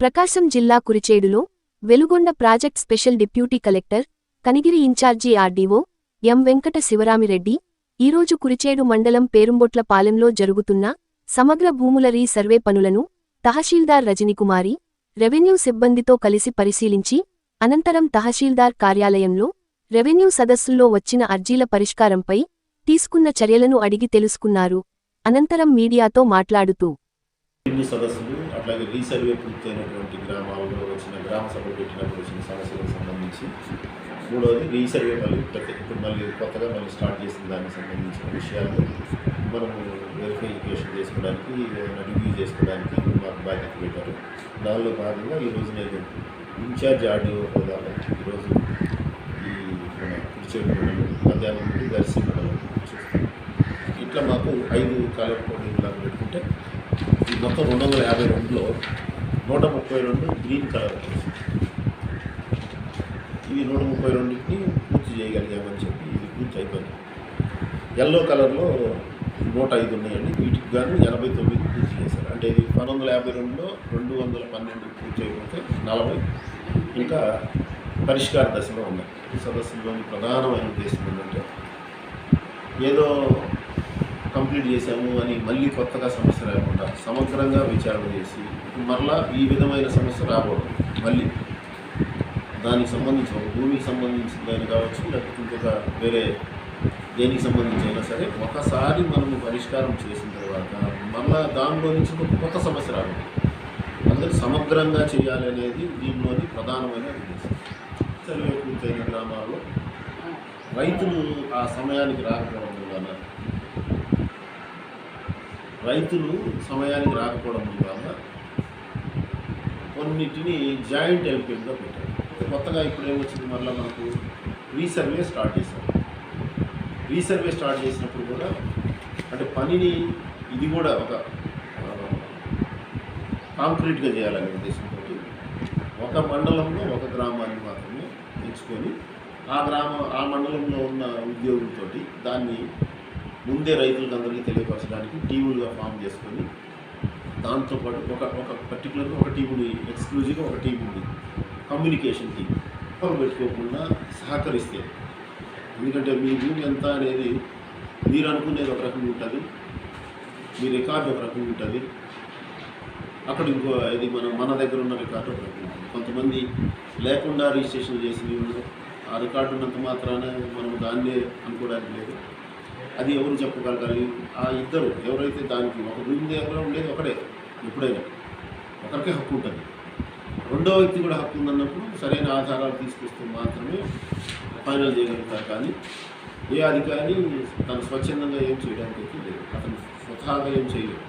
ప్రకాశం జిల్లా కురిచేడులో Veligonda project special deputy collector Kanigiri incharge RDO M Venkata Sivaramireddy ఈరోజు కురిచేడు మండలం పేరుంబొట్ల పాలెంలో జరుగుతున్న సమగ్ర భూముల రీ సర్వే పనులను తహశీల్దార్ రజనికుమారి రెవెన్యూ సిబ్బందితో కలిసి పరిశీలించి అనంతరం తహశీల్దార్ కార్యాలయంలో రెవెన్యూ సదస్సుల్లో వచ్చిన అర్జీల పరిష్కారంపై తీసుకున్న చర్యలను అడిగి తెలుసుకున్నారు. అనంతరం మీడియాతో మాట్లాడుతూ సదస్సులు అట్లాగే రీసర్వే పూర్తయినటువంటి గ్రామాల్లో వచ్చిన గ్రామ సభలు పెట్టినప్పుడు వచ్చిన సమస్యలకు సంబంధించి మూడవది రీసర్వే మళ్ళీ ప్రతి ఇప్పుడు మళ్ళీ కొత్తగా మళ్ళీ స్టార్ట్ చేసిన దానికి సంబంధించిన విషయాలు మనము వెరిఫికేషన్ చేసుకోవడానికి ఏదైనా రివ్యూ చేసుకోవడానికి మాకు బాధ్యత పెట్టారు. దానిలో భాగంగా ఈరోజు నేను ఇన్ఛార్జ్ ఆర్డీఓ హోదాలో ఈరోజు ఈ మన కుర్చేడు మధ్యాహ్నం నుండి దర్శనం ఇట్లా మాకు ఐదు కలర్ కోడింగ్ లాగా మొత్తం రెండు వందల యాభై రెండులో నూట ముప్పై రెండు గ్రీన్ కలర్ ఇది నూట ముప్పై రెండుకి పూర్తి చేయగలిగామని చెప్పి ఇది పూర్తి అయిపోయింది. ఎల్లో కలర్లో నూట ఐదు ఉన్నాయండి. వీటికి గాను ఎనభై తొమ్మిది పూర్తి చేశారు. అంటే ఇది పంతొమ్మిది వందల యాభై రెండులో రెండు వందల పన్నెండు పూర్తి అయిపోతే నలభై. ఇంకా పరిష్కార దశలో ఉన్నాయి. ఈ సదస్సులోని ప్రధానమైన ఉద్దేశం ఏంటంటే ఏదో కంప్లీట్ చేశాము అని మళ్ళీ కొత్తగా సమస్య రాకుండా సమగ్రంగా విచారణ చేసి మరలా ఈ విధమైన సమస్య రాకూడదు. మళ్ళీ దానికి సంబంధించి ఒక భూమికి సంబంధించిన దాన్ని కావచ్చు లేకపోతే ఇంకొక వేరే దేనికి సంబంధించి అయినా సరే ఒకసారి మనము పరిష్కారం చేసిన తర్వాత మళ్ళా దానిలో నుంచి ఒక కొత్త సమస్య రాకూడదు. అందుకని సమగ్రంగా చేయాలి అనేది దీనిలోని ప్రధానమైన ఉద్దేశం. సర్వే పూర్తయిన గ్రామాల్లో రైతులు ఆ సమయానికి రాకపోవడం వల్ల రైతులు సమయానికి రాకపోవడం వల్ల కొన్నిటిని జాయింట్ ఎల్పిఎంగా పెట్టారు. కొత్తగా ఇప్పుడు ఏమొచ్చింది? మళ్ళీ మనకు రీసర్వే స్టార్ట్ చేశారు. రీసర్వే స్టార్ట్ చేసినప్పుడు కూడా అంటే పనిని ఇది కూడా ఒక కాంక్రీట్గా చేయాలనే ఉద్దేశంతో ఒక మండలంలో ఒక గ్రామాన్ని మాత్రమే ఎంచుకొని ఆ గ్రామ ఆ మండలంలో ఉన్న ఉద్యోగులతోటి దాన్ని ముందే రైతులకు అందరికీ తెలియపరచడానికి టీములుగా ఫామ్ చేసుకొని దాంతోపాటు ఒక ఒక పర్టికులర్గా ఒక టీముని ఎక్స్క్లూజివ్గా ఒక టీం ఉంది కమ్యూనికేషన్ టీం ఒకరు పెట్టుకోకుండా సహకరిస్తే ఎందుకంటే మీ భూమి ఎంత అనేది మీరు అనుకునేది ఒక రకంగా ఉంటుంది మీ రికార్డు ఒక రకంగా ఉంటుంది అక్కడ ఇంకో ఇది మన మన దగ్గర ఉన్న రికార్డు ఒక రకంగా ఉంటుంది. కొంతమంది లేకుండా రిజిస్ట్రేషన్ చేసిన ఆ రికార్డు ఉన్నంత మాత్రాన మనం దాన్నే అనుకోవడానికి లేదు. అది ఎవరు చెప్పగలగాలి? ఆ ఇద్దరు ఎవరైతే దానికి ఒక భూమి దగ్గర ఉండేది ఒకడే ఎప్పుడైనా. ఒకరికే హక్కు ఉంటుంది. రెండో వ్యక్తి కూడా హక్కు ఉందన్నప్పుడు సరైన ఆధారాలు తీసుకొస్తే మాత్రమే ఫైనల్ చేయగలుగుతారు కానీ ఏ అధికారి తను స్వచ్ఛందంగా ఏం చేయడానికి లేదు. అతను స్వతహాగా ఏం చేయలేదు